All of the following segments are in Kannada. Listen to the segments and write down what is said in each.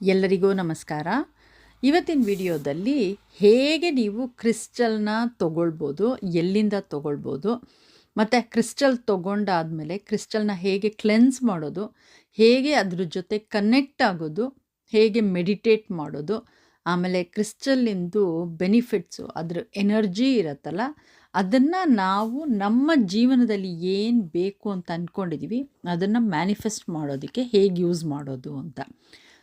ಎಲ್ಲರಿಗೂ ನಮಸ್ಕಾರ. ಇವತ್ತಿನ ವಿಡಿಯೋದಲ್ಲಿ ಹೇಗೆ ನೀವು ಕ್ರಿಸ್ಟಲ್ನ ತಗೊಳ್ಬೋದು, ಎಲ್ಲಿಂದ ತಗೊಳ್ಬೋದು, ಮತ್ತು ಕ್ರಿಸ್ಟಲ್ ತೊಗೊಂಡಾದಮೇಲೆ ಕ್ರಿಸ್ಟಲ್ನ ಹೇಗೆ ಕ್ಲೆನ್ಸ್ ಮಾಡೋದು, ಹೇಗೆ ಅದ್ರ ಜೊತೆ ಕನೆಕ್ಟ್ ಆಗೋದು, ಹೇಗೆ ಮೆಡಿಟೇಟ್ ಮಾಡೋದು, ಆಮೇಲೆ ಕ್ರಿಸ್ಟಲ್ಲಿಂದು ಬೆನಿಫಿಟ್ಸು, ಅದ್ರ ಎನರ್ಜಿ ಇರುತ್ತಲ್ಲ, ಅದನ್ನು ನಾವು ನಮ್ಮ ಜೀವನದಲ್ಲಿ ಏನು ಬೇಕು ಅಂತ ಅಂದ್ಕೊಂಡಿದ್ದೀವಿ ಅದನ್ನು ಮ್ಯಾನಿಫೆಸ್ಟ್ ಮಾಡೋದಕ್ಕೆ ಹೇಗೆ ಯೂಸ್ ಮಾಡೋದು ಅಂತ.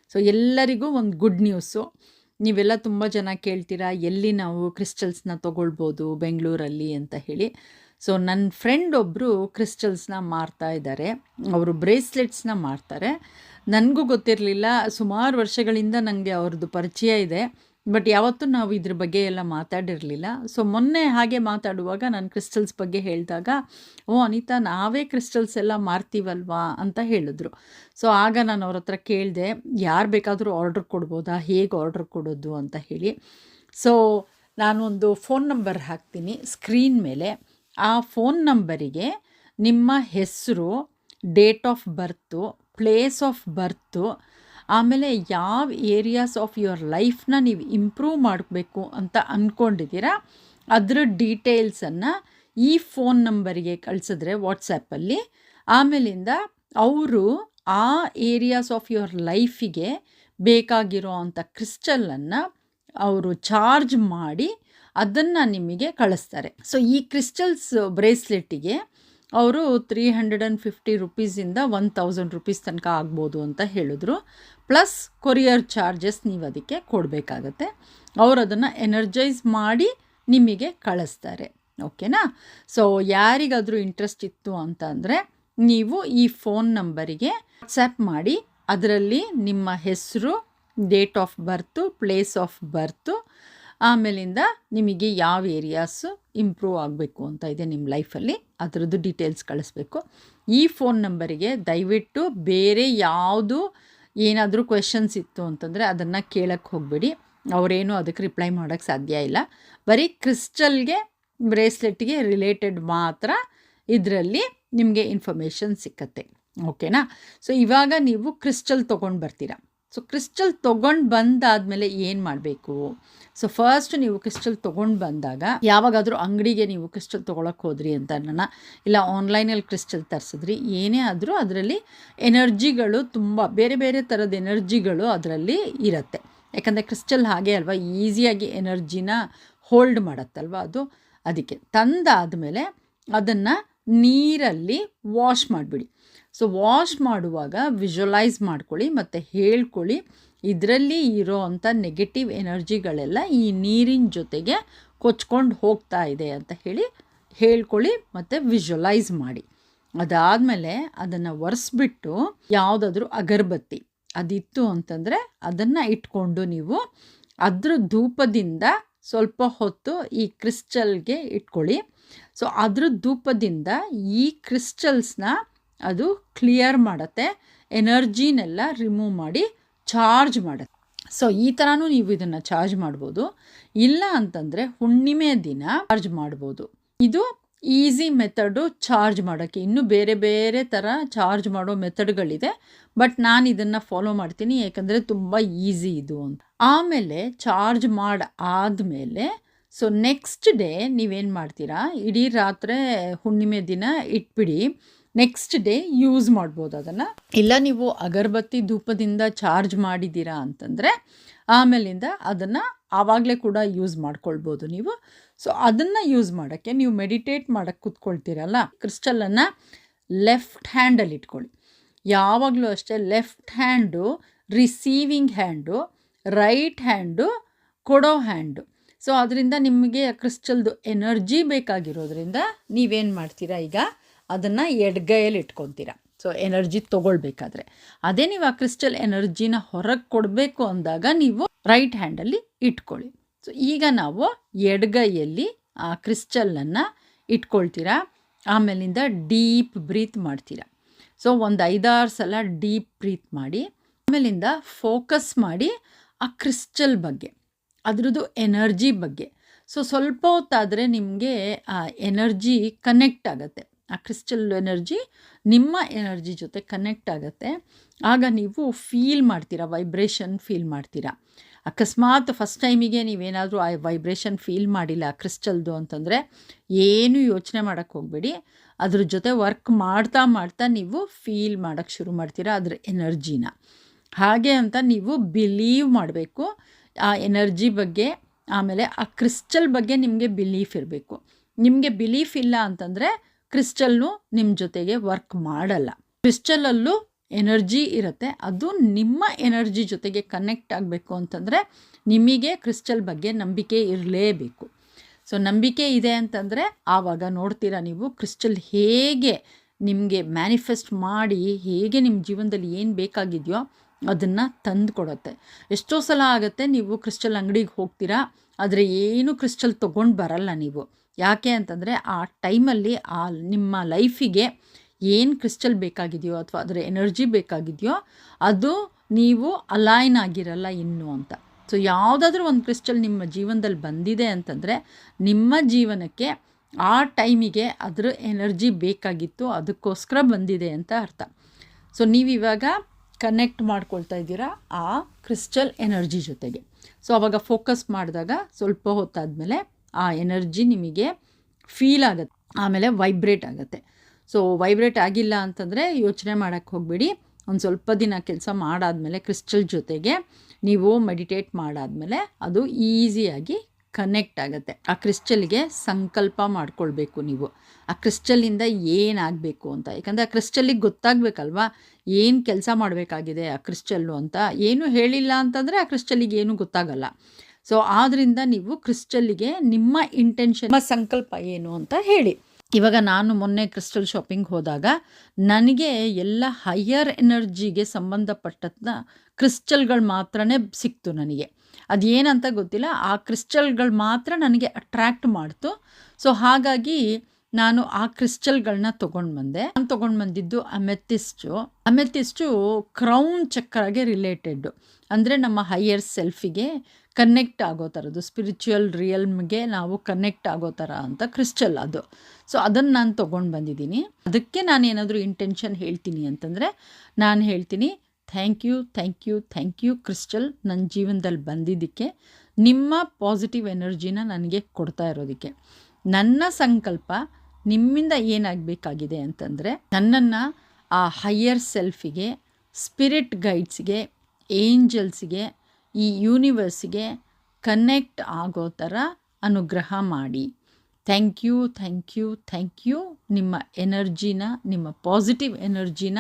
ಸೊ ಎಲ್ಲರಿಗೂ ಒಂದು ಗುಡ್ ನ್ಯೂಸು ನೀವೆಲ್ಲ ತುಂಬ ಜನ ಕೇಳ್ತೀರಾ, ಎಲ್ಲಿ ನಾವು ಕ್ರಿಸ್ಟಲ್ಸ್ನ ತೊಗೊಳ್ಬೋದು, ಬೆಂಗಳೂರಲ್ಲಿ ಅಂತ ಹೇಳಿ. ಸೊ ನನ್ನ ಫ್ರೆಂಡ್ ಒಬ್ಬರು ಕ್ರಿಸ್ಟಲ್ಸ್ನ ಮಾರ್ತಾ ಇದ್ದಾರೆ ಅವರು ಬ್ರೇಸ್ಲೆಟ್ಸ್ನ ಮಾರ್ತಾರೆ. ನನಗೂ ಗೊತ್ತಿರಲಿಲ್ಲ. ಸುಮಾರು ವರ್ಷಗಳಿಂದ ನನಗೆ ಅವ್ರದ್ದು ಪರಿಚಯ ಇದೆ. ಬಟ್ ಯಾವತ್ತೂ ನಾವು ಇದ್ರ ಬಗ್ಗೆ ಎಲ್ಲ ಮಾತಾಡಿರಲಿಲ್ಲ. ಸೊ ಮೊನ್ನೆ ಹಾಗೆ ಮಾತಾಡುವಾಗ ನಾನು ಕ್ರಿಸ್ಟಲ್ಸ್ ಬಗ್ಗೆ ಹೇಳಿದಾಗ, ಓ, ಅನಿತಾ, ನಾವೇ ಕ್ರಿಸ್ಟಲ್ಸ್ ಎಲ್ಲ ಮಾರ್ತೀವಲ್ವಾ? ಅಂತ ಹೇಳಿದ್ರು. ಸೊ ಆಗ ನಾನು ಅವ್ರ ಹತ್ರ ಕೇಳಿದೆ, ಯಾರು ಬೇಕಾದರೂ ಆರ್ಡ್ರ್ ಕೊಡ್ಬೋದಾ? ಹೇಗೆ ಆರ್ಡ್ರ್ ಕೊಡೋದು? ಅಂತ ಹೇಳಿ. ಸೊ ನಾನೊಂದು ಫೋನ್ ನಂಬರ್ ಹಾಕ್ತೀನಿ. ಸ್ಕ್ರೀನ್ ಮೇಲೆ ಆ ಫೋನ್ ನಂಬರಿಗೆ ನಿಮ್ಮ ಹೆಸರು date of birth place of birth ಆಮೇಲೆ ಯಾವ ಏರಿಯಾಸ್ ಆಫ್ ಯುವರ್ ಲೈಫ್ನ ನೀವು ಇಂಪ್ರೂವ್ ಮಾಡಬೇಕು ಅಂತ ಅಂದ್ಕೊಂಡಿದ್ದೀರಾ ಅದರ ಡೀಟೇಲ್ಸನ್ನು ಈ ಫೋನ್ ನಂಬರಿಗೆ ಕಳಿಸಿದ್ರೆ ವಾಟ್ಸಪ್ಪಲ್ಲಿ ಆಮೇಲಿಂದ ಅವರು ಆ ಏರಿಯಾಸ್ ಆಫ್ ಯುವರ್ ಲೈಫಿಗೆ ಬೇಕಾಗಿರೋ ಅಂಥ ಕ್ರಿಸ್ಟಲನ್ನು ಅವರು ಚಾರ್ಜ್ ಮಾಡಿ ಅದನ್ನು ನಿಮಗೆ ಕಳಿಸ್ತಾರೆ. ಸೊ ಈ ಕ್ರಿಸ್ಟಲ್ಸ್ ಬ್ರೇಸ್ಲೆಟ್ಟಿಗೆ ಅವರು ತ್ರೀ ಹಂಡ್ರೆಡ್ ಆ್ಯಂಡ್ ಫಿಫ್ಟಿ ರುಪೀಸಿಂದ ಒನ್ ತೌಸಂಡ್ ರುಪೀಸ್ ತನಕ ಆಗ್ಬೋದು ಅಂತ ಹೇಳಿದ್ರು. ಪ್ಲಸ್ ಕೊರಿಯರ್ ಚಾರ್ಜಸ್ ನೀವು ಅದಕ್ಕೆ ಕೊಡಬೇಕಾಗತ್ತೆ. ಅವರು ಅದನ್ನು ಎನರ್ಜೈಸ್ ಮಾಡಿ ನಿಮಗೆ ಕಳಿಸ್ತಾರೆ. ಓಕೆನಾ ಸೊ ಯಾರಿಗಾದರೂ ಇಂಟ್ರೆಸ್ಟ್ ಇತ್ತು ಅಂತ ನೀವು ಈ ಫೋನ್ ನಂಬರಿಗೆ ವಾಟ್ಸ್ಯಾಪ್ ಮಾಡಿ, ಅದರಲ್ಲಿ ನಿಮ್ಮ ಹೆಸರು date of birth place of birth ಆಮೇಲಿಂದ ನಿಮಗೆ ಯಾವ ಏರಿಯಾಸು ಇಂಪ್ರೂವ್ ಆಗಬೇಕು ಅಂತ ಇದೆ ನಿಮ್ಮ ಲೈಫಲ್ಲಿ, ಅದರದ್ದು ಡೀಟೇಲ್ಸ್ ಕಳಿಸ್ಬೇಕು. ಈ ಫೋನ್ ನಂಬರಿಗೆ ದಯವಿಟ್ಟು ಬೇರೆ ಯಾವುದು ಏನಾದರೂ ಕ್ವೆಶನ್ಸ್ ಇತ್ತು ಅಂತಂದರೆ ಅದನ್ನು ಕೇಳಕ್ಕೆ ಹೋಗಬೇಡಿ. ಅವರೇನು ಅದಕ್ಕೆ ರಿಪ್ಲೈ ಮಾಡೋಕ್ಕೆ ಸಾಧ್ಯ ಇಲ್ಲ. ಬರೀ ಕ್ರಿಸ್ಟಲ್ಗೆ, ಬ್ರೇಸ್ಲೆಟ್ಗೆ ರಿಲೇಟೆಡ್ ಮಾತ್ರ ಇದರಲ್ಲಿ ನಿಮಗೆ ಇನ್ಫಾರ್ಮೇಷನ್ ಸಿಕ್ಕತ್ತೆ. ಓಕೆನಾ? ಸೊ ಇವಾಗ ನೀವು ಕ್ರಿಸ್ಟಲ್ ತೊಗೊಂಡು ಬರ್ತೀರಾ. ಸೊ ಕ್ರಿಸ್ಟಲ್ ತೊಗೊಂಡು ಬಂದಾದಮೇಲೆ ಏನು ಮಾಡಬೇಕು? ಸೊ ಫಸ್ಟ್ ನೀವು ಕ್ರಿಸ್ಟಲ್ ತೊಗೊಂಡು ಬಂದಾಗ, ಯಾವಾಗಾದರೂ ಅಂಗಡಿಗೆ ನೀವು ಕ್ರಿಸ್ಟಲ್ ತೊಗೊಳಕ್ಕೆ ಹೋದ್ರಿ ಅಂತ ನನ್ನ ಇಲ್ಲ ಆನ್ಲೈನಲ್ಲಿ ಕ್ರಿಸ್ಟಲ್ ತರಿಸಿದ್ರಿ, ಏನೇ ಆದರೂ ಅದರಲ್ಲಿ ಎನರ್ಜಿಗಳು ತುಂಬ, ಬೇರೆ ಬೇರೆ ಥರದ ಎನರ್ಜಿಗಳು ಅದರಲ್ಲಿ ಇರುತ್ತೆ. ಯಾಕಂದರೆ ಕ್ರಿಸ್ಟಲ್ ಹಾಗೆ ಅಲ್ವಾ, ಈಸಿಯಾಗಿ ಎನರ್ಜಿನ ಹೋಲ್ಡ್ ಮಾಡುತ್ತಲ್ವ ಅದು? ಅದಕ್ಕೆ ತಂದಾದಮೇಲೆ ಅದನ್ನು ನೀರಲ್ಲಿ ವಾಶ್ ಮಾಡಿಬಿಡಿ. ಸೊ ವಾಶ್ ಮಾಡುವಾಗ ವಿಜುವಲೈಸ್ ಮಾಡ್ಕೊಳ್ಳಿ, ಮತ್ತು ಹೇಳ್ಕೊಳ್ಳಿ ಇದರಲ್ಲಿ ಇರೋ ಅಂಥ ನೆಗೆಟಿವ್ ಎನರ್ಜಿಗಳೆಲ್ಲ ಈ ನೀರಿನ ಜೊತೆಗೆ ಕೊಚ್ಕೊಂಡು ಹೋಗ್ತಾ ಇದೆ ಅಂತ ಹೇಳಿ ಹೇಳ್ಕೊಳ್ಳಿ ಮತ್ತು ವಿಜುವಲೈಸ್ ಮಾಡಿ. ಅದಾದಮೇಲೆ ಅದನ್ನು ಒರೆಸ್ಬಿಟ್ಟು ಯಾವುದಾದ್ರೂ ಅಗರಬತ್ತಿ ಅದಿತ್ತು ಅಂತಂದರೆ ಅದನ್ನು ಇಟ್ಕೊಂಡು ನೀವು ಅದ್ರ ಧೂಪದಿಂದ ಸ್ವಲ್ಪ ಹೊತ್ತು ಈ ಕ್ರಿಸ್ಟಲ್ಗೆ ಇಟ್ಕೊಳ್ಳಿ. ಸೊ, ಅದ್ರ ಧೂಪದಿಂದ ಈ ಕ್ರಿಸ್ಟಲ್ಸ್ನ ಅದು ಕ್ಲಿಯರ್ ಮಾಡುತ್ತೆ ಎನರ್ಜಿನೆಲ್ಲ ರಿಮೂವ್ ಮಾಡಿ ಚಾರ್ಜ್ ಮಾಡುತ್ತೆ. ಸೊ ಈ ಥರನೂ ನೀವು ಇದನ್ನು ಚಾರ್ಜ್ ಮಾಡ್ಬೋದು. ಇಲ್ಲ ಅಂತಂದರೆ ಹುಣ್ಣಿಮೆ ದಿನ ಚಾರ್ಜ್ ಮಾಡ್ಬೋದು. ಇದು ಈಸಿ ಮೆಥಡು ಚಾರ್ಜ್ ಮಾಡೋಕ್ಕೆ. ಇನ್ನೂ ಬೇರೆ ಬೇರೆ ಥರ ಚಾರ್ಜ್ ಮಾಡೋ ಮೆಥಡ್ಗಳಿದೆ. ಬಟ್ ನಾನು ಇದನ್ನು ಫಾಲೋ ಮಾಡ್ತೀನಿ. ಯಾಕಂದರೆ ತುಂಬ ಈಸಿ ಇದು ಅಂತ. ಆಮೇಲೆ ಚಾರ್ಜ್ ಮಾಡಿ ಆದಮೇಲೆ ಸೊ ನೆಕ್ಸ್ಟ್ ಡೇ ನೀವೇನು ಮಾಡ್ತೀರಾ? ಇಡೀ ರಾತ್ರಿ ಹುಣ್ಣಿಮೆ ದಿನ ಇಟ್ಬಿಡಿ. ನೆಕ್ಸ್ಟ್ ಡೇ ಯೂಸ್ ಮಾಡ್ಬೋದು ಅದನ್ನು. ಇಲ್ಲ, ನೀವು ಅಗರಬತ್ತಿ ಧೂಪದಿಂದ ಚಾರ್ಜ್ ಮಾಡಿದ್ದೀರಾ ಅಂತಂದರೆ, ಆಮೇಲಿಂದ ಅದನ್ನು ಆವಾಗಲೇ ಕೂಡ ಯೂಸ್ ಮಾಡ್ಕೊಳ್ಬೋದು ನೀವು. ಸೊ ಅದನ್ನು ಯೂಸ್ ಮಾಡೋಕ್ಕೆ ನೀವು ಮೆಡಿಟೇಟ್ ಮಾಡೋಕ್ಕೆ ಕೂತ್ಕೊಳ್ತೀರಲ್ಲ ಕ್ರಿಸ್ಟಲನ್ನು ಲೆಫ್ಟ್ ಹ್ಯಾಂಡಲ್ಲಿ ಇಟ್ಕೊಳ್ಳಿ. ಯಾವಾಗಲೂ ಅಷ್ಟೇ left hand receiving hand right hand ಕೊಡೋ ಹ್ಯಾಂಡು ಸೊ ಅದರಿಂದ ನಿಮಗೆ ಕ್ರಿಸ್ಟಲ್ದು ಎನರ್ಜಿ ಬೇಕಾಗಿರೋದ್ರಿಂದ ನೀವೇನು ಮಾಡ್ತೀರಾ ಈಗ? ಅದನ್ನು ಎಡ್ಗೈಯಲ್ಲಿ ಇಟ್ಕೊತೀರ. So energy ತೊಗೊಳ್ಬೇಕಾದ್ರೆ. ಅದೇ ನೀವು ಆ ಕ್ರಿಸ್ಟಲ್ ಎನರ್ಜಿನ ಹೊರಗೆ ಕೊಡಬೇಕು ಅಂದಾಗ ನೀವು ರೈಟ್ ಹ್ಯಾಂಡಲ್ಲಿ ಇಟ್ಕೊಳ್ಳಿ. ಸೊ ಈಗ ನಾವು ಎಡಗೈಯಲ್ಲಿ ಆ ಕ್ರಿಸ್ಟಲನ್ನು ಇಟ್ಕೊಳ್ತೀರಾ. ಆಮೇಲಿಂದ ಡೀಪ್ ಬ್ರೀತ್ ಮಾಡ್ತೀರಾ. ಸೊ ಒಂದು ಐದಾರು ಸಲ ಡೀಪ್ ಬ್ರೀತ್ ಮಾಡಿ, ಆಮೇಲಿಂದ ಫೋಕಸ್ ಮಾಡಿ ಆ ಕ್ರಿಸ್ಟಲ್ ಬಗ್ಗೆ, ಅದರದ್ದು ಎನರ್ಜಿ ಬಗ್ಗೆ. ಸೊ ಸ್ವಲ್ಪ ಹೊತ್ತಾದರೆ ನಿಮಗೆ ಆ ಎನರ್ಜಿ ಕನೆಕ್ಟ್ ಆಗುತ್ತೆ. ಆ ಕ್ರಿಸ್ಟಲ್ ಎನರ್ಜಿ ನಿಮ್ಮ ಎನರ್ಜಿ ಜೊತೆ ಕನೆಕ್ಟ್ ಆಗುತ್ತೆ. ಆಗ ನೀವು ಫೀಲ್ ಮಾಡ್ತೀರಾ ವೈಬ್ರೇಷನ್ ಫೀಲ್ ಮಾಡ್ತೀರಾ. ಅಕಸ್ಮಾತ್ ಫಸ್ಟ್ ಟೈಮಿಗೆ ನೀವೇನಾದರೂ ಆ ವೈಬ್ರೇಷನ್ ಫೀಲ್ ಮಾಡಿಲ್ಲ ಕ್ರಿಸ್ಟಲ್ದು ಅಂತಂದರೆ ಏನು ಯೋಚನೆ ಮಾಡೋಕ್ಕೆ ಹೋಗಬೇಡಿ. ಅದ್ರ ಜೊತೆ ವರ್ಕ್ ಮಾಡ್ತಾ ಮಾಡ್ತಾ ನೀವು ಫೀಲ್ ಮಾಡೋಕ್ಕೆ ಶುರು ಮಾಡ್ತೀರಾ ಅದ್ರ ಎನರ್ಜಿನ ಹಾಗೆ ಅಂತ ನೀವು ಬಿಲೀವ್ ಮಾಡಬೇಕು. ಆ ಎನರ್ಜಿ ಬಗ್ಗೆ, ಆಮೇಲೆ ಆ ಕ್ರಿಸ್ಟಲ್ ಬಗ್ಗೆ ನಿಮಗೆ ಬಿಲೀಫ್ ಇರಬೇಕು. ನಿಮಗೆ ಬಿಲೀಫ್ ಇಲ್ಲ ಅಂತಂದರೆ ಕ್ರಿಸ್ಟಲ್ನು ನಿಮ್ಮ ಜೊತೆಗೆ ವರ್ಕ್ ಮಾಡಲ್ಲ. ಕ್ರಿಸ್ಟಲಲ್ಲೂ ಎನರ್ಜಿ ಇರುತ್ತೆ. ಅದು ನಿಮ್ಮ ಎನರ್ಜಿ ಜೊತೆಗೆ ಕನೆಕ್ಟ್ ಆಗಬೇಕು ಅಂತಂದರೆ ನಿಮಗೆ ಕ್ರಿಸ್ಟಲ್ ಬಗ್ಗೆ ನಂಬಿಕೆ ಇರಲೇಬೇಕು. ಸೊ ನಂಬಿಕೆ ಇದೆ ಅಂತಂದರೆ ಆವಾಗ ನೋಡ್ತೀರಾ ನೀವು ಕ್ರಿಸ್ಟಲ್ ಹೇಗೆ ನಿಮಗೆ ಮ್ಯಾನಿಫೆಸ್ಟ್ ಮಾಡಿ ಹೇಗೆ ನಿಮ್ಮ ಜೀವನದಲ್ಲಿ ಏನು ಬೇಕಾಗಿದೆಯೋ ಅದನ್ನು ತಂದು ಕೊಡುತ್ತೆ ಎಷ್ಟೋ ಸಲ ಆಗುತ್ತೆ ನೀವು ಕ್ರಿಸ್ಟಲ್ ಅಂಗಡಿಗೆ ಹೋಗ್ತೀರಾ, ಆದರೆ ಏನು ಕ್ರಿಸ್ಟಲ್ ತೊಗೊಂಡು ಬರಲ್ಲ ನೀವು. ಯಾಕೆ ಅಂತಂದರೆ ಆ ಟೈಮಲ್ಲಿ ಆ ನಿಮ್ಮ ಲೈಫಿಗೆ ಏನು ಕ್ರಿಸ್ಟಲ್ ಬೇಕಾಗಿದೆಯೋ ಅಥವಾ ಅದರ ಎನರ್ಜಿ ಬೇಕಾಗಿದೆಯೋ ಅದು ನೀವು ಅಲೈನ್ ಆಗಿರಲ್ಲ ಇನ್ನು ಅಂತ. ಸೊ ಯಾವುದಾದ್ರೂ ಒಂದು ಕ್ರಿಸ್ಟಲ್ ನಿಮ್ಮ ಜೀವನದಲ್ಲಿ ಬಂದಿದೆ ಅಂತಂದರೆ ನಿಮ್ಮ ಜೀವನಕ್ಕೆ ಆ ಟೈಮಿಗೆ ಅದರ ಎನರ್ಜಿ ಬೇಕಾಗಿತ್ತು, ಅದಕ್ಕೋಸ್ಕರ ಬಂದಿದೆ ಅಂತ ಅರ್ಥ. ಸೊ ನೀವಿವಾಗ ಕನೆಕ್ಟ್ ಮಾಡ್ಕೊಳ್ತಾ ಇದ್ದೀರಾ ಆ ಕ್ರಿಸ್ಟಲ್ ಎನರ್ಜಿ ಜೊತೆಗೆ. ಸೊ ಅವಾಗ ಫೋಕಸ್ ಮಾಡಿದಾಗ ಸ್ವಲ್ಪ ಹೊತ್ತಾದಮೇಲೆ ಆ ಎನರ್ಜಿ ನಿಮಗೆ ಫೀಲ್ ಆಗುತ್ತೆ, ಆಮೇಲೆ ವೈಬ್ರೇಟ್ ಆಗುತ್ತೆ. ಸೊ ವೈಬ್ರೇಟ್ ಆಗಿಲ್ಲ ಅಂತಂದರೆ ಯೋಚನೆ ಮಾಡೋಕ್ಕೆ ಹೋಗಬೇಡಿ. ಒಂದು ಸ್ವಲ್ಪ ದಿನ ಕೆಲಸ ಮಾಡಾದಮೇಲೆ ಕ್ರಿಸ್ಟಲ್ ಜೊತೆಗೆ ನೀವು ಮೆಡಿಟೇಟ್ ಮಾಡಾದಮೇಲೆ ಅದು ಈಸಿಯಾಗಿ ಕನೆಕ್ಟ್ ಆಗುತ್ತೆ. ಆ ಕ್ರಿಸ್ಟಲ್ಗೆ ಸಂಕಲ್ಪ ಮಾಡ್ಕೊಳ್ಬೇಕು ನೀವು. ಆ ಕ್ರಿಸ್ಟಲಿಂದ ಏನಾಗಬೇಕು ಅಂತ. ಯಾಕಂದರೆ ಆ ಕ್ರಿಸ್ಟಲಿಗೆ ಗೊತ್ತಾಗಬೇಕಲ್ವಾ? ಏನು ಕೆಲಸ ಮಾಡಬೇಕಾಗಿದೆ ಆ ಕ್ರಿಸ್ಟಲ್ಲು ಅಂತ? ಏನು ಹೇಳಿಲ್ಲ ಅಂತಂದರೆ ಆ ಕ್ರಿಸ್ಟಲಿಗೆ ಏನೂ ಗೊತ್ತಾಗಲ್ಲ. ಸೊ ಆದ್ದರಿಂದ ನೀವು ಕ್ರಿಸ್ಟಲ್ಲಿಗೆ ನಿಮ್ಮ ಇಂಟೆನ್ಷನ್ ನಿಮ್ಮ ಸಂಕಲ್ಪ ಏನು ಅಂತ ಹೇಳಿ. ಇವಾಗ ನಾನು ಮೊನ್ನೆ ಕ್ರಿಸ್ಟಲ್ ಶಾಪಿಂಗ್ ಹೋದಾಗ ನನಗೆ ಎಲ್ಲ ಹೈಯರ್ ಎನರ್ಜಿಗೆ ಸಂಬಂಧಪಟ್ಟದ್ನ ಕ್ರಿಸ್ಟಲ್ಗಳು ಮಾತ್ರನೇ ಸಿಕ್ತು ನನಗೆ. ಅದೇನಂತ ಗೊತ್ತಿಲ್ಲ, ಆ ಕ್ರಿಸ್ಟಲ್ಗಳು ಮಾತ್ರ ನನಗೆ ಅಟ್ರ್ಯಾಕ್ಟ್ ಮಾಡ್ತು. ಸೊ ಹಾಗಾಗಿ ನಾನು ಆ ಕ್ರಿಸ್ಟಲ್ಗಳನ್ನ ತೊಗೊಂಡು ಬಂದೆ. ನಾನು ತೊಗೊಂಡು ಬಂದಿದ್ದು ಅಮೆಥಿಸ್ಟು ಅಮೆಥಿಸ್ಟು ಕ್ರೌನ್ ಚಕ್ರಗೆ ರಿಲೇಟೆಡ್ಡು ಅಂದರೆ ನಮ್ಮ ಹೈಯರ್ ಸೆಲ್ಫಿಗೆ ಕನೆಕ್ಟ್ ಆಗೋ ಥರದ್ದು ಸ್ಪಿರಿಚುವಲ್ ರಿಯಲ್ಮ್ಗೆ ನಾವು ಕನೆಕ್ಟ್ ಆಗೋ ಥರ ಅಂತ ಕ್ರಿಸ್ಟಲ್ ಅದು. ಸೊ ಅದನ್ನು ನಾನು ತೊಗೊಂಡು ಬಂದಿದ್ದೀನಿ. ಅದಕ್ಕೆ ನಾನು ಏನಾದರೂ ಇಂಟೆನ್ಷನ್ ಹೇಳ್ತೀನಿ ಅಂತಂದರೆ, ನಾನು ಹೇಳ್ತೀನಿ thank you thank you thank you crystal ನನ್ನ ಜೀವನದಲ್ಲಿ ಬಂದಿದ್ದಕ್ಕೆ, ನಿಮ್ಮ ಪಾಸಿಟಿವ್ ಎನರ್ಜಿನ ನನಗೆ ಕೊಡ್ತಾ ಇರೋದಕ್ಕೆ. ನನ್ನ ಸಂಕಲ್ಪ ನಿಮ್ಮಿಂದ ಏನಾಗಬೇಕಾಗಿದೆ ಅಂತಂದರೆ, ನನ್ನನ್ನು ಆ ಹೈಯರ್ ಸೆಲ್ಫಿಗೆ ಸ್ಪಿರಿಟ್ ಗೈಡ್ಸ್ಗೆ ಏಂಜಲ್ಸ್ಗೆ ಈ ಯೂನಿವರ್ಸ್ಗೆ ಕನೆಕ್ಟ್ ಆಗೋ ಥರ ಅನುಗ್ರಹ ಮಾಡಿ. Thank you thank you thank you ನಿಮ್ಮ ಎನರ್ಜಿನ ನಿಮ್ಮ ಪಾಸಿಟಿವ್ ಎನರ್ಜಿನ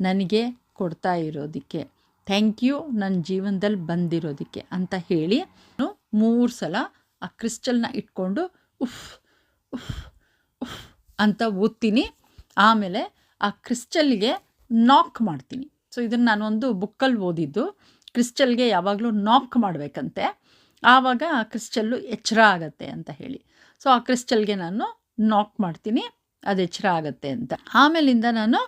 ನನಗೆ ಕೊಡ್ತಾ ಇರೋದಕ್ಕೆ. ಥ್ಯಾಂಕ್ ಯು ನನ್ನ ಜೀವನದಲ್ಲಿ ಬಂದಿರೋದಕ್ಕೆ ಅಂತ ಹೇಳಿ ಮೂರು ಸಲ ಆ ಕ್ರಿಸ್ಟಲ್ನ ಇಟ್ಕೊಂಡು ಉಫ್ ಉಫ್ ಉಫ್ ಅಂತ ಓದ್ತೀನಿ ಆಮೇಲೆ ಆ ಕ್ರಿಸ್ಟಲ್ಗೆ ನಾಕ್ ಮಾಡ್ತೀನಿ. ಸೊ ಇದನ್ನು ನಾನೊಂದು ಬುಕ್ಕಲ್ಲಿ ಓದಿದ್ದು. ಕ್ರಿಸ್ಟಲ್ಗೆ ಯಾವಾಗಲೂ ನಾಕ್ ಮಾಡಬೇಕಂತೆ. ಆವಾಗ ಆ ಕ್ರಿಸ್ಟಲ್ಲು ಎಚ್ಚರ ಆಗತ್ತೆ ಅಂತ ಹೇಳಿ. ಸೊ, ಆ ಕ್ರಿಸ್ಟಲ್ಗೆ ನಾನು ನಾಕ್ ಮಾಡ್ತೀನಿ, ಅದು ಎಚ್ಚರ ಆಗತ್ತೆ ಅಂತ. ಆಮೇಲಿಂದ ನಾನು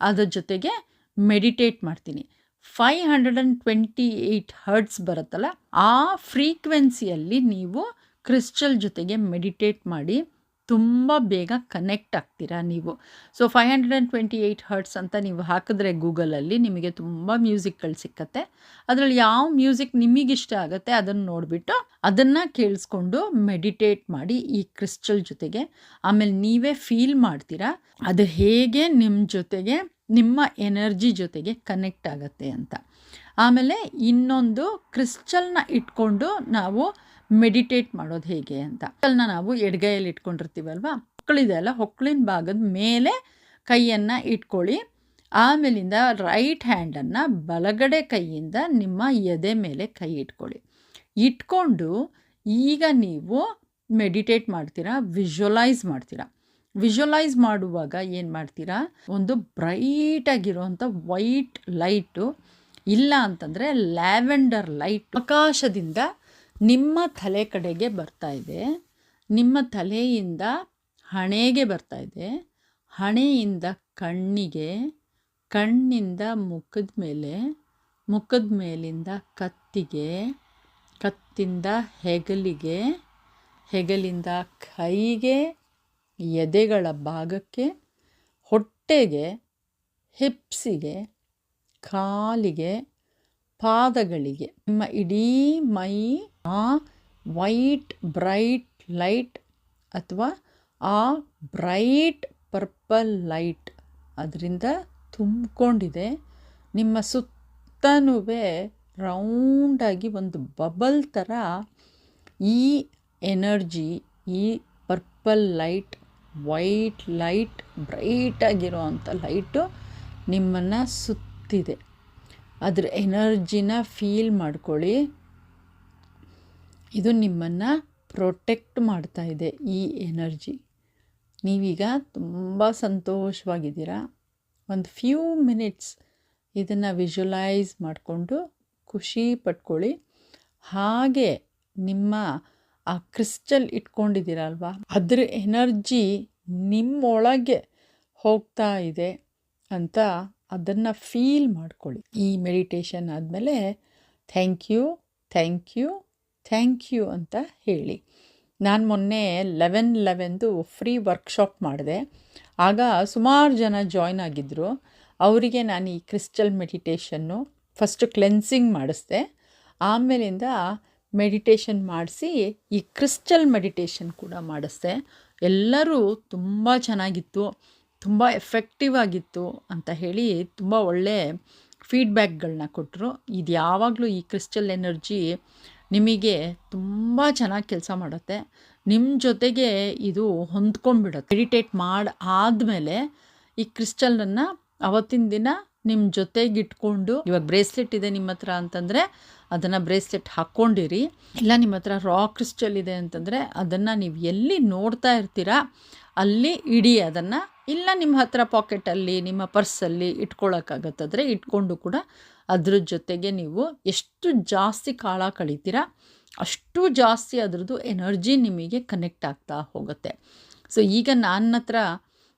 ಅದ್ರ ಜೊತೆಗೆ ಮೆಡಿಟೇಟ್ ಮಾಡ್ತೀನಿ. Five hundred and twenty eight hertz ಬರುತ್ತಲ್ಲ, ಆ ಫ್ರೀಕ್ವೆನ್ಸಿಯಲ್ಲಿ ನೀವು ಕ್ರಿಸ್ಟಲ್ ಜೊತೆಗೆ ಮೆಡಿಟೇಟ್ ಮಾಡಿ ತುಂಬ ಬೇಗ ಕನೆಕ್ಟ್ ಆಗ್ತೀರಾ ನೀವು? So five hundred and twenty eight hertz ಅಂತ ನೀವು ಹಾಕಿದ್ರೆ ಗೂಗಲಲ್ಲಿ ನಿಮಗೆ ತುಂಬ ಮ್ಯೂಸಿಕ್ಗಳು ಸಿಕ್ಕತ್ತೆ. ಅದರಲ್ಲಿ ಯಾವ ಮ್ಯೂಸಿಕ್ ನಿಮಗಿಷ್ಟ ಆಗುತ್ತೆ ಅದನ್ನು ನೋಡಿಬಿಟ್ಟು ಅದನ್ನು ಕೇಳಿಸ್ಕೊಂಡು ಮೆಡಿಟೇಟ್ ಮಾಡಿ ಈ ಕ್ರಿಸ್ಟಲ್ ಜೊತೆಗೆ. ಆಮೇಲೆ ನೀವೇ ಫೀಲ್ ಮಾಡ್ತೀರಾ, ಅದು ಹೇಗೆ ನಿಮ್ಮ ಜೊತೆಗೆ, ನಿಮ್ಮ ಎನರ್ಜಿ ಜೊತೆಗೆ ಕನೆಕ್ಟ್ ಆಗುತ್ತೆ ಅಂತ. ಆಮೇಲೆ ಇನ್ನೊಂದು ಕ್ರಿಸ್ಟಲ್ನ ಇಟ್ಕೊಂಡು ನಾವು ಮೆಡಿಟೇಟ್ ಮಾಡೋದು ಹೇಗೆ ಅಂತ. ಕಲ್ನ ನಾವು ಎಡಗೈಯಲ್ಲಿ ಇಟ್ಕೊಂಡಿರ್ತೀವಲ್ವ? ಹೊಕ್ಕಳಿದೆ ಅಲ್ಲ ಹೊಕ್ಕಳಿನ ಭಾಗದ ಮೇಲೆ ಕೈಯನ್ನು ಇಟ್ಕೊಳ್ಳಿ. ಆಮೇಲಿಂದ ರೈಟ್ ಹ್ಯಾಂಡನ್ನು ಬಲಗಡೆ ಕೈಯಿಂದ ನಿಮ್ಮ ಎದೆ ಮೇಲೆ ಕೈ ಇಟ್ಕೊಳ್ಳಿ. ಇಟ್ಕೊಂಡು ಈಗ ನೀವು ಮೆಡಿಟೇಟ್ ಮಾಡ್ತೀರಾ? ವಿಜುವಲೈಸ್ ಮಾಡ್ತೀರಾ? ವಿಜುವಲೈಸ್ ಮಾಡುವಾಗ ಏನು ಮಾಡ್ತೀರಾ? ಒಂದು ಬ್ರೈಟಾಗಿರುವಂಥ ವೈಟ್ ಲೈಟು ಇಲ್ಲ ಅಂತಂದರೆ ಲ್ಯಾವೆಂಡರ್ ಲೈಟ್ ಆಕಾಶದಿಂದ ನಿಮ್ಮ ತಲೆ ಕಡೆಗೆ ಬರ್ತಾ ಇದೆ. ನಿಮ್ಮ ತಲೆಯಿಂದ ಹಣೆಗೆ ಬರ್ತಾ ಇದೆ. ಹಣೆಯಿಂದ ಕಣ್ಣಿಗೆ, ಕಣ್ಣಿಂದ ಮುಖದ ಮೇಲೆ, ಮುಖದ ಮೇಲಿಂದ ಕತ್ತಿಗೆ, ಕತ್ತಿಂದ ಹೆಗಲಿಗೆ, ಹೆಗಲಿಂದ ಕೈಗೆ, ಎದೆಗಳ ಭಾಗಕ್ಕೆ, ಹೊಟ್ಟೆಗೆ, ಹಿಪ್ಸಿಗೆ, ಕಾಲಿಗೆ, ಪಾದಗಳಿಗೆ, ನಿಮ್ಮ ಇಡೀ ಮೈ ಆ ವೈಟ್ ಬ್ರೈಟ್ ಲೈಟ್ ಅಥವಾ ಆ ಬ್ರೈಟ್ ಪರ್ಪಲ್ ಲೈಟ್ ಅದರಿಂದ ತುಂಬಿಕೊಂಡಿದೆ. ನಿಮ್ಮ ಸುತ್ತನೂ ರೌಂಡಾಗಿ ಒಂದು ಬಬಲ್ ಥರ ಈ ಎನರ್ಜಿ, ಈ ಪರ್ಪಲ್ ಲೈಟ್, ವೈಟ್ ಲೈಟ್ ಬ್ರೈಟಾಗಿರೋ ಅಂಥ ಲೈಟು ನಿಮ್ಮನ್ನು ಸುತ್ತಿದೆ. ಅದರ ಎನರ್ಜಿನ ಫೀಲ್ ಮಾಡ್ಕೊಳ್ಳಿ. ಇದು ನಿಮ್ಮನ್ನು ಪ್ರೊಟೆಕ್ಟ್ ಮಾಡ್ತಾ ಇದೆ ಈ ಎನರ್ಜಿ ನೀವೀಗ ತುಂಬ ಸಂತೋಷವಾಗಿದ್ದೀರಾ? ಒಂದು ಫ್ಯೂ ಮಿನಿಟ್ಸ್ ಇದನ್ನು ವಿಜುವಲೈಸ್ ಮಾಡಿಕೊಂಡು ಖುಷಿ ಪಟ್ಕೊಳ್ಳಿ. ಹಾಗೆ ನಿಮ್ಮ ಆ ಕ್ರಿಸ್ಟಲ್ ಇಟ್ಕೊಂಡಿದ್ದೀರಲ್ವಾ? ಅದ್ರ ಎನರ್ಜಿ ನಿಮ್ಮೊಳಗೆ ಹೋಗ್ತಾ ಇದೆ ಅಂತ ಅದನ್ನು ಫೀಲ್ ಮಾಡ್ಕೊಳ್ಳಿ. ಈ ಮೆಡಿಟೇಷನ್ ಆದಮೇಲೆ thank you thank you thank you ಅಂತ ಹೇಳಿ. ನಾನು ಮೊನ್ನೆ ಲೆವೆನ್ ಲೆವೆನ್ದು ಫ್ರೀ ವರ್ಕ್ಶಾಪ್ ಮಾಡಿದೆ. ಆಗ ಸುಮಾರು ಜನ ಜಾಯ್ನ್ ಆಗಿದ್ದರು ಅವರಿಗೆ ನಾನು ಈ ಕ್ರಿಸ್ಟಲ್ ಮೆಡಿಟೇಷನ್ನು ಫಸ್ಟು ಕ್ಲೆನ್ಸಿಂಗ್ ಮಾಡಿಸ್ದೆ. ಆಮೇಲಿಂದ ಮೆಡಿಟೇಷನ್ ಮಾಡಿಸಿ ಈ ಕ್ರಿಸ್ಟಲ್ ಮೆಡಿಟೇಷನ್ ಕೂಡ ಮಾಡಿಸ್ದೆ. ಎಲ್ಲರೂ ತುಂಬ ಚೆನ್ನಾಗಿತ್ತು, ತುಂಬ ಎಫೆಕ್ಟಿವ್ ಆಗಿತ್ತು ಅಂತ ಹೇಳಿ ತುಂಬ ಒಳ್ಳೆ ಫೀಡ್ಬ್ಯಾಕ್ಗಳನ್ನ ಕೊಟ್ಟರು ಇದು ಯಾವಾಗಲೂ ಈ ಕ್ರಿಸ್ಟಲ್ ಎನರ್ಜಿ ನಿಮಗೆ ತುಂಬ ಚೆನ್ನಾಗಿ ಕೆಲಸ ಮಾಡುತ್ತೆ. ನಿಮ್ಮ ಜೊತೆಗೆ ಇದು ಹೊಂದ್ಕೊಂಡ್ಬಿಡುತ್ತೆ. ಮೆಡಿಟೇಟ್ ಮಾಡಿ ಆದಮೇಲೆ ಈ ಕ್ರಿಸ್ಟಲನ್ನು ಅವತ್ತಿನ ದಿನ ನಿಮ್ಮ ಜೊತೆಗೆ ಇಟ್ಕೊಂಡು ಇವಾಗ ಬ್ರೇಸ್ಲೆಟ್ ಇದೆ ನಿಮ್ಮ ಹತ್ರ ಅಂತಂದರೆ ಅದನ್ನು ಬ್ರೇಸ್ಲೆಟ್ ಹಾಕ್ಕೊಂಡಿರಿ. ಇಲ್ಲ ನಿಮ್ಮ ಹತ್ರ ರಾ ಕ್ರಿಸ್ಟಲ್ ಇದೆ ಅಂತಂದರೆ ಅದನ್ನು ನೀವು ಎಲ್ಲಿ ನೋಡ್ತಾ ಇರ್ತೀರಾ ಅಲ್ಲಿ ಇಡಿ ಅದನ್ನು. ಇಲ್ಲ ನಿಮ್ಮ ಹತ್ರ ಪಾಕೆಟಲ್ಲಿ ನಿಮ್ಮ ಪರ್ಸಲ್ಲಿ ಇಟ್ಕೊಳ್ಳೋಕ್ಕಾಗತ್ತಂದರೆ ಇಟ್ಕೊಂಡು ಕೂಡ ಅದ್ರ ಜೊತೆಗೆ ನೀವು ಎಷ್ಟು ಜಾಸ್ತಿ ಕಾಲ ಕಳಿತೀರಾ, ಅಷ್ಟು ಜಾಸ್ತಿ ಅದರದ್ದು ಎನರ್ಜಿ ನಿಮಗೆ ಕನೆಕ್ಟ್ ಆಗ್ತಾ ಹೋಗುತ್ತೆ. ಸೊ, ಈಗ ನನ್ನ ಹತ್ರ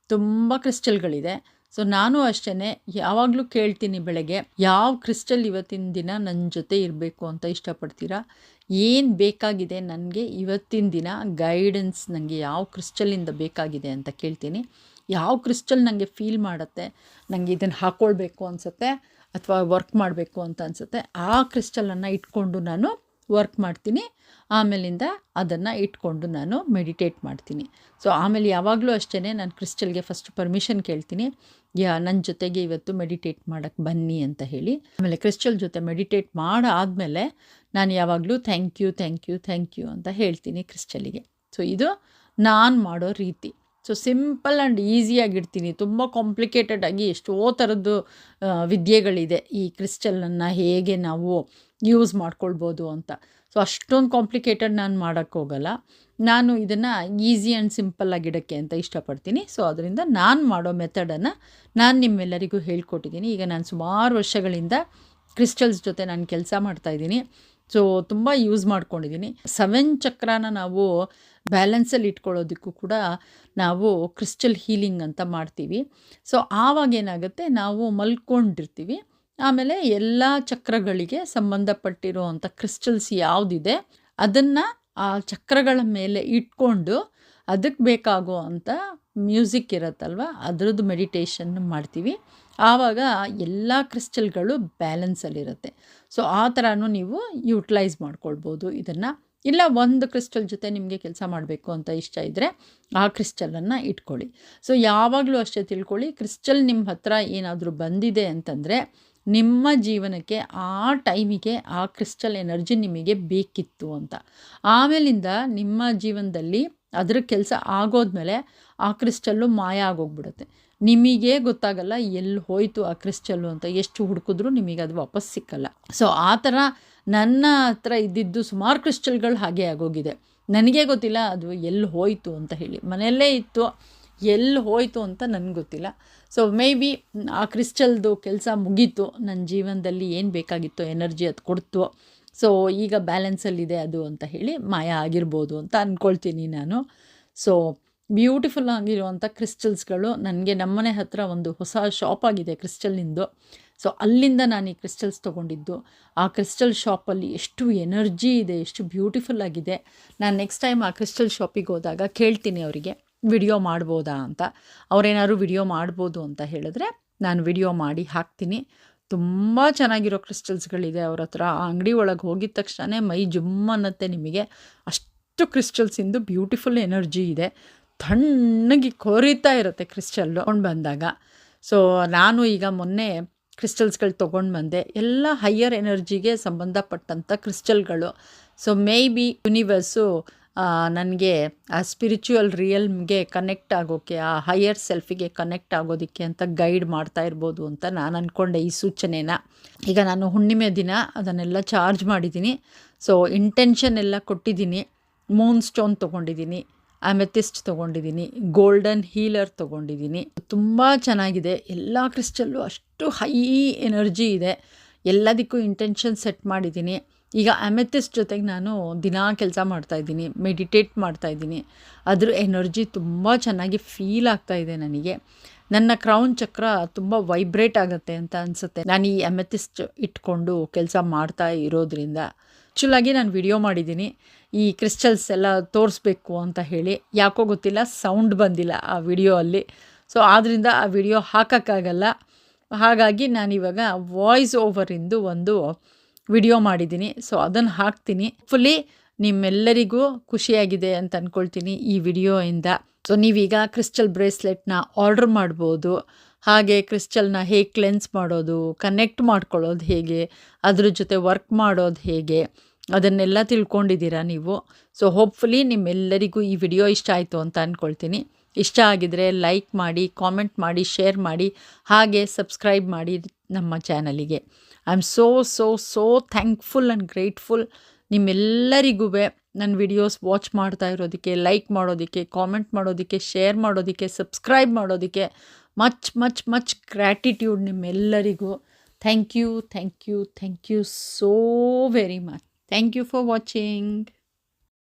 ತುಂಬ ಕ್ರಿಸ್ಟಲ್ಗಳಿದೆ. ಸೊ, ನಾನು ಅಷ್ಟೇ ಯಾವಾಗಲೂ ಕೇಳ್ತೀನಿ ಬೆಳಗ್ಗೆ, ಯಾವ ಕ್ರಿಸ್ಟಲ್ ಇವತ್ತಿನ ದಿನ ನನ್ನ ಜೊತೆ ಇರಬೇಕು ಅಂತ ಇಷ್ಟಪಡ್ತೀರಾ? ಏನು ಬೇಕಾಗಿದೆ ನನಗೆ ಇವತ್ತಿನ ದಿನ? ಗೈಡೆನ್ಸ್ ನನಗೆ ಯಾವ ಕ್ರಿಸ್ಟಲಿಂದ ಬೇಕಾಗಿದೆ ಅಂತ ಕೇಳ್ತೀನಿ. ಯಾವ ಕ್ರಿಸ್ಟಲ್ ನನಗೆ ಫೀಲ್ ಮಾಡುತ್ತೆ ನನಗೆ ಇದನ್ನು ಹಾಕ್ಕೊಳ್ಬೇಕು ಅನಿಸುತ್ತೆ. ಅಥವಾ ವರ್ಕ್ ಮಾಡಬೇಕು ಅಂತ ಅನಿಸುತ್ತೆ, ಆ ಕ್ರಿಸ್ಟಲನ್ನು ಇಟ್ಕೊಂಡು ನಾನು ವರ್ಕ್ ಮಾಡ್ತೀನಿ. ಆಮೇಲಿಂದ ಅದನ್ನು ಇಟ್ಕೊಂಡು ನಾನು ಮೆಡಿಟೇಟ್ ಮಾಡ್ತೀನಿ. ಸೊ ಆಮೇಲೆ ಯಾವಾಗಲೂ ಅಷ್ಟೇ ನಾನು ಕ್ರಿಸ್ಟಲ್ಗೆ ಫಸ್ಟ್ ಪರ್ಮಿಷನ್ ಕೇಳ್ತೀನಿ. ಯಾ ನನ್ನ ಜೊತೆಗೆ ಇವತ್ತು ಮೆಡಿಟೇಟ್ ಮಾಡೋಕ್ಕೆ ಬನ್ನಿ ಅಂತ ಹೇಳಿ. ಆಮೇಲೆ ಕ್ರಿಸ್ಟಲ್ ಜೊತೆ ಮೆಡಿಟೇಟ್ ಮಾಡಾದಮೇಲೆ ನಾನು ಯಾವಾಗಲೂ thank you thank you thank you ಅಂತ ಹೇಳ್ತೀನಿ ಕ್ರಿಸ್ಟಲಿಗೆ ಸೊ ಇದು ನಾನು ಮಾಡೋ ರೀತಿ. ಸೊ ಸಿಂಪಲ್ ಆ್ಯಂಡ್ ಈಸಿಯಾಗಿಡ್ತೀನಿ ತುಂಬ ಕಾಂಪ್ಲಿಕೇಟೆಡ್ ಆಗಿ ಎಷ್ಟೋ ಥರದ್ದು ವಿದ್ಯೆಗಳಿದೆ. ಈ ಕ್ರಿಸ್ಟಲನ್ನು ಹೇಗೆ ನಾವು ಯೂಸ್ ಮಾಡ್ಕೊಳ್ಬೋದು ಅಂತ. ಸೊ ಅಷ್ಟೊಂದು ಕಾಂಪ್ಲಿಕೇಟೆಡ್ ನಾನು ಮಾಡೋಕ್ಕೋಗಲ್ಲ ನಾನು ಇದನ್ನು ಈಸಿ ಆ್ಯಂಡ್ ಸಿಂಪಲ್ಲಾಗಿ ಇಡೋಕ್ಕೆ ಅಂತ ಇಷ್ಟಪಡ್ತೀನಿ. ಸೊ ಅದರಿಂದ ನಾನು ಮಾಡೋ ಮೆಥಡನ್ನು ನಾನು ನಿಮ್ಮೆಲ್ಲರಿಗೂ ಹೇಳ್ಕೊಟ್ಟಿದ್ದೀನಿ. ಈಗ ನಾನು ಸುಮಾರು ವರ್ಷಗಳಿಂದ ಕ್ರಿಸ್ಟಲ್ಸ್ ಜೊತೆ ನಾನು ಕೆಲಸ ಮಾಡ್ತಾಯಿದ್ದೀನಿ ಸೊ ತುಂಬ ಯೂಸ್ ಮಾಡ್ಕೊಂಡಿದ್ದೀನಿ. ಸೆವೆನ್ ಚಕ್ರಾನ ನಾವು ಬ್ಯಾಲೆನ್ಸಲ್ಲಿ ಇಟ್ಕೊಳ್ಳೋದಕ್ಕೂ ಕೂಡ ನಾವು ಕ್ರಿಸ್ಟಲ್ ಹೀಲಿಂಗ್ ಅಂತ ಮಾಡ್ತೀವಿ. ಸೊ ಆವಾಗ ಏನಾಗುತ್ತೆ? ನಾವು ಮಲ್ಕೊಂಡಿರ್ತೀವಿ. ಆಮೇಲೆ ಎಲ್ಲ ಚಕ್ರಗಳಿಗೆ ಸಂಬಂಧಪಟ್ಟಿರುವಂಥ ಕ್ರಿಸ್ಟಲ್ಸ್ ಯಾವುದಿದೆ, ಅದನ್ನು ಆ ಚಕ್ರಗಳ ಮೇಲೆ ಇಟ್ಕೊಂಡು ಅದಕ್ಕೆ ಬೇಕಾಗೋ ಅಂಥ ಮ್ಯೂಸಿಕ್ ಇರುತ್ತಲ್ವ? ಅದರದ್ದು ಮೆಡಿಟೇಷನ್ ಮಾಡ್ತೀವಿ. ಆವಾಗ ಎಲ್ಲ ಕ್ರಿಸ್ಟಲ್ಗಳು ಬ್ಯಾಲೆನ್ಸಲ್ಲಿರುತ್ತೆ ಸೊ ಆ ಥರನೂ ನೀವು ಯೂಟಿಲೈಸ್ ಮಾಡ್ಕೊಳ್ಬೋದು ಇದನ್ನು. ಇಲ್ಲ, ಒಂದು ಕ್ರಿಸ್ಟಲ್ ಜೊತೆ ನಿಮಗೆ ಕೆಲಸ ಮಾಡಬೇಕು ಅಂತ ಇಷ್ಟ ಇದ್ದರೆ ಆ ಕ್ರಿಸ್ಟಲನ್ನು ಇಟ್ಕೊಳ್ಳಿ. ಸೊ ಯಾವಾಗಲೂ ಅಷ್ಟೇ ತಿಳ್ಕೊಳ್ಳಿ, ಕ್ರಿಸ್ಟಲ್ ನಿಮ್ಮ ಹತ್ರ ಏನಾದರೂ ಬಂದಿದೆ ಅಂತಂದರೆ ನಿಮ್ಮ ಜೀವನಕ್ಕೆ, ಆ ಟೈಮಿಗೆ, ಆ ಕ್ರಿಸ್ಟಲ್ ಎನರ್ಜಿ ನಿಮಗೆ ಬೇಕಿತ್ತು ಅಂತ. ಆಮೇಲಿಂದ ನಿಮ್ಮ ಜೀವನದಲ್ಲಿ ಅದರ ಕೆಲಸ ಆಗೋದ್ಮೇಲೆ ಆ ಕ್ರಿಸ್ಟಲ್ಲು ಮಾಯ ಆಗೋಗ್ಬಿಡುತ್ತೆ. ನಿಮಗೆ ಗೊತ್ತಾಗಲ್ಲ, ಎಲ್ಲಿ ಹೋಯಿತು ಆ ಕ್ರಿಸ್ಟಲ್ಲು ಅಂತ, ಎಷ್ಟು ಹುಡುಕಿದ್ರೂ ನಿಮಗೆ ಅದು ವಾಪಸ್ ಸಿಕ್ಕಲ್ಲ. ಸೊ ಆ ಥರ ನನ್ನ ಹತ್ರ ಇದ್ದಿದ್ದು ಸುಮಾರು ಕ್ರಿಸ್ಟಲ್ಗಳು ಹಾಗೆ ಆಗೋಗಿದೆ. ನನಗೆ ಗೊತ್ತಿಲ್ಲ, ಅದು ಎಲ್ಲಿ ಹೋಯಿತು ಅಂತ ಹೇಳಿ. ಮನೆಯಲ್ಲೇ ಇತ್ತು, ಎಲ್ಲಿ ಹೋಯಿತು ಅಂತ ನನಗೆ ಗೊತ್ತಿಲ್ಲ. ಸೊ ಮೇ ಬಿ ಆ ಕ್ರಿಸ್ಟಲ್ದು ಕೆಲಸ ಮುಗೀತು. ನನ್ನ ಜೀವನದಲ್ಲಿ ಏನು ಬೇಕಾಗಿತ್ತು, ಎನರ್ಜಿ ಅದು ಕೊಡ್ತು. ಸೊ ಈಗ ಬ್ಯಾಲೆನ್ಸಲ್ಲಿದೆ ಅದು ಅಂತ ಹೇಳಿ ಮಾಯ ಆಗಿರ್ಬೋದು ಅಂತ ಅಂದ್ಕೊಳ್ತೀನಿ ನಾನು. ಸೊ ಬ್ಯೂಟಿಫುಲ್ ಆಗಿರುವಂಥ ಕ್ರಿಸ್ಟಲ್ಸ್ಗಳು, ನನಗೆ ನಮ್ಮನೆ ಹತ್ರ ಒಂದು ಹೊಸ ಶಾಪ್ ಆಗಿದೆ ಕ್ರಿಸ್ಟಲ್ನಿಂದು ಸೊ ಅಲ್ಲಿಂದ ನಾನು ಈ ಕ್ರಿಸ್ಟಲ್ಸ್ ತೊಗೊಂಡಿದ್ದು. ಆ ಕ್ರಿಸ್ಟಲ್ ಶಾಪಲ್ಲಿ ಎಷ್ಟು ಎನರ್ಜಿ ಇದೆ, ಎಷ್ಟು ಬ್ಯೂಟಿಫುಲ್ ಆಗಿದೆ. ನಾನು ನೆಕ್ಸ್ಟ್ ಟೈಮ್ ಆ ಕ್ರಿಸ್ಟಲ್ ಶಾಪಿಗೆ ಹೋದಾಗ ಕೇಳ್ತೀನಿ ಅವರಿಗೆ, ವಿಡಿಯೋ ಮಾಡ್ಬೋದಾ ಅಂತ? ಅವರೇನಾದ್ರು ವಿಡಿಯೋ ಮಾಡ್ಬೋದು ಅಂತ ಹೇಳಿದ್ರೆ ನಾನು ವಿಡಿಯೋ ಮಾಡಿ ಹಾಕ್ತೀನಿ. ತುಂಬ ಚೆನ್ನಾಗಿರೋ ಕ್ರಿಸ್ಟಲ್ಸ್ಗಳಿದೆ ಅವ್ರ ಹತ್ರ. ಆ ಅಂಗಡಿ ಒಳಗೆ ಹೋಗಿದ ತಕ್ಷಣ ಮೈ ಜುಮ್ ಅನ್ನತ್ತೆ ನಿಮಗೆ. ಅಷ್ಟು ಕ್ರಿಸ್ಟಲ್ಸಿಂದು ಬ್ಯೂಟಿಫುಲ್ ಎನರ್ಜಿ ಇದೆ. ತಣ್ಣಗೆ ಕೊರಿತಾ ಇರುತ್ತೆ ಕ್ರಿಸ್ಟಲ್ಲು ತೊಗೊಂಡು ಬಂದಾಗ. ಸೊ ನಾನು ಈಗ ಮೊನ್ನೆ ಕ್ರಿಸ್ಟಲ್ಸ್ಗಳು ತೊಗೊಂಡು ಬಂದೆ. ಎಲ್ಲ ಹೈಯರ್ ಎನರ್ಜಿಗೆ ಸಂಬಂಧಪಟ್ಟಂಥ ಕ್ರಿಸ್ಟಲ್ಗಳು ಸೊ ಮೇ ಬಿ ಯೂನಿವರ್ಸು ನನಗೆ ಆ ಸ್ಪಿರಿಚುವಲ್ ರಿಯಲ್ಗೆ ಕನೆಕ್ಟ್ ಆಗೋಕ್ಕೆ ಆ ಹೈಯರ್ ಸೆಲ್ಫಿಗೆ ಕನೆಕ್ಟ್ ಆಗೋದಕ್ಕೆ ಅಂತ ಗೈಡ್ ಮಾಡ್ತಾ ಇರ್ಬೋದು ಅಂತ ನಾನು ಅಂದ್ಕೊಂಡೆ ಈ ಸೂಚನೆನ. ಈಗ ನಾನು ಹುಣ್ಣಿಮೆ ದಿನ ಅದನ್ನೆಲ್ಲ ಚಾರ್ಜ್ ಮಾಡಿದ್ದೀನಿ. ಸೊ ಇಂಟೆನ್ಷನ್ ಎಲ್ಲ ಕೊಟ್ಟಿದ್ದೀನಿ. ಮೂನ್ ಸ್ಟೋನ್ ತೊಗೊಂಡಿದ್ದೀನಿ. ಅಮೆಥಿಸ್ಟ್ ತೊಗೊಂಡಿದ್ದೀನಿ ಗೋಲ್ಡನ್ ಹೀಲರ್ ತೊಗೊಂಡಿದ್ದೀನಿ ತುಂಬ ಚೆನ್ನಾಗಿದೆ. ಎಲ್ಲ ಕ್ರಿಸ್ಟಲ್ಲು ಅಷ್ಟು ಹೈ ಎನರ್ಜಿ ಇದೆ. ಎಲ್ಲದಕ್ಕೂ ಇಂಟೆನ್ಷನ್ ಸೆಟ್ ಮಾಡಿದ್ದೀನಿ ಈಗ ಅಮೆಥಿಸ್ಟ್ ಜೊತೆಗೆ ನಾನು ದಿನಾ ಕೆಲಸ ಮಾಡ್ತಾಯಿದ್ದೀನಿ ಮೆಡಿಟೇಟ್ ಮಾಡ್ತಾಯಿದ್ದೀನಿ ಅದ್ರ ಎನರ್ಜಿ ತುಂಬ ಚೆನ್ನಾಗಿ ಫೀಲ್ ಆಗ್ತಾ ಇದೆ ನನಗೆ. ನನ್ನ ಕ್ರೌನ್ ಚಕ್ರ ತುಂಬ ವೈಬ್ರೇಟ್ ಆಗುತ್ತೆ ಅಂತ ಅನಿಸುತ್ತೆ. ನಾನು ಈ ಅಮೆಥಿಸ್ಟ್ ಇಟ್ಕೊಂಡು ಕೆಲಸ ಮಾಡ್ತಾ ಇರೋದ್ರಿಂದ. ಆ್ಯಕ್ಚುಲಾಗಿ ನಾನು ವಿಡಿಯೋ ಮಾಡಿದ್ದೀನಿ ಈ ಕ್ರಿಸ್ಟಲ್ಸ್ ಎಲ್ಲ ತೋರಿಸ್ಬೇಕು ಅಂತ ಹೇಳಿ. ಯಾಕೋ ಗೊತ್ತಿಲ್ಲ, ಸೌಂಡ್ ಬಂದಿಲ್ಲ ಆ ವಿಡಿಯೋ ಅಲ್ಲಿ. ಸೊ ಆದ್ದರಿಂದ ಆ ವಿಡಿಯೋ ಹಾಕೋಕ್ಕಾಗಲ್ಲ. ಹಾಗಾಗಿ ನಾನಿವಾಗ ವಾಯ್ಸ್ ಓವರಿಂದು ಒಂದು ವಿಡಿಯೋ ಮಾಡಿದ್ದೀನಿ ಸೊ ಅದನ್ನು ಹಾಕ್ತೀನಿ. ಫುಲ್ಲಿ ನಿಮ್ಮೆಲ್ಲರಿಗೂ ಖುಷಿಯಾಗಿದೆ ಅಂತ ಅಂದ್ಕೊಳ್ತೀನಿ ಈ ವಿಡಿಯೋಯಿಂದ ಸೊ ನೀವೀಗ ಕ್ರಿಸ್ಟಲ್ ಬ್ರೇಸ್ಲೆಟ್ನ ಆರ್ಡ್ರ್ ಮಾಡ್ಬೋದು. ಹಾಗೆ ಕ್ರಿಸ್ಟಲ್ನ ಹೇಗೆ ಕ್ಲೆನ್ಸ್ ಮಾಡೋದು, ಕನೆಕ್ಟ್ ಮಾಡ್ಕೊಳ್ಳೋದು ಹೇಗೆ, ಅದ್ರ ಜೊತೆ ವರ್ಕ್ ಮಾಡೋದು ಹೇಗೆ, ಅದನ್ನೆಲ್ಲ ತಿಳ್ಕೊಂಡಿದ್ದೀರಾ ನೀವು? ಸೊ, ಹೋಪ್ಫುಲಿ ನಿಮ್ಮೆಲ್ಲರಿಗೂ ಈ ವಿಡಿಯೋ ಇಷ್ಟ ಆಯಿತು ಅಂತ ಅಂದ್ಕೊಳ್ತೀನಿ ಇಷ್ಟ ಆಗಿದರೆ ಲೈಕ್ ಮಾಡಿ, ಕಾಮೆಂಟ್ ಮಾಡಿ, ಶೇರ್ ಮಾಡಿ, ಹಾಗೆ ಸಬ್ಸ್ಕ್ರೈಬ್ ಮಾಡಿ ನಮ್ಮ ಚಾನಲಿಗೆ. I am so so so thankful and grateful. ನಿಮ್ಮೆಲ್ಲರಿಗೂ ನನ್ನ ವಿಡಿಯೋಸ್ ವಾಚ್ ಮಾಡ್ತಾ ಇರೋದಕ್ಕೆ, ಲೈಕ್ ಮಾಡೋದಕ್ಕೆ, ಕಾಮೆಂಟ್ ಮಾಡೋದಕ್ಕೆ, ಶೇರ್ ಮಾಡೋದಕ್ಕೆ, ಸಬ್ಸ್ಕ್ರೈಬ್ ಮಾಡೋದಕ್ಕೆ ಮಚ್ ಮಚ್ ಮಚ್ ಗ್ರ್ಯಾಟಿಟ್ಯೂಡ್ ನಿಮ್ಮೆಲ್ಲರಿಗೂ. Thank you thank you thank you so very much thank you for watching